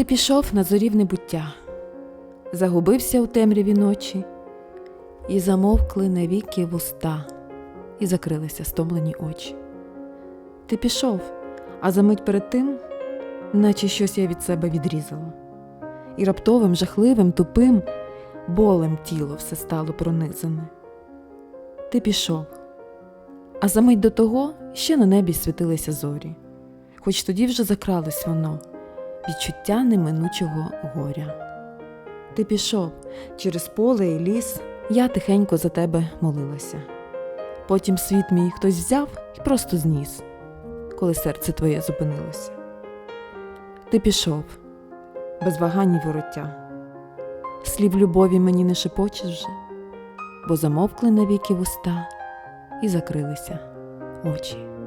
Ти пішов на зорі в небуття, загубився у темряві ночі, і замовкли навіки вуста, і закрилися стомлені очі. Ти пішов, а за мить перед тим, наче щось я від себе відрізала, і раптовим, жахливим, тупим болем тіло все стало пронизане. Ти пішов, а за мить до того ще на небі світилися зорі, хоч тоді вже закралось воно відчуття неминучого горя. Ти пішов через поле і ліс, я тихенько за тебе молилася. Потім світ мій хтось взяв і просто зніс, коли серце твоє зупинилося. Ти пішов, без вагань і вороття. Слів любові мені не шепочеш вже, бо замовкли навіки вуста і закрилися очі.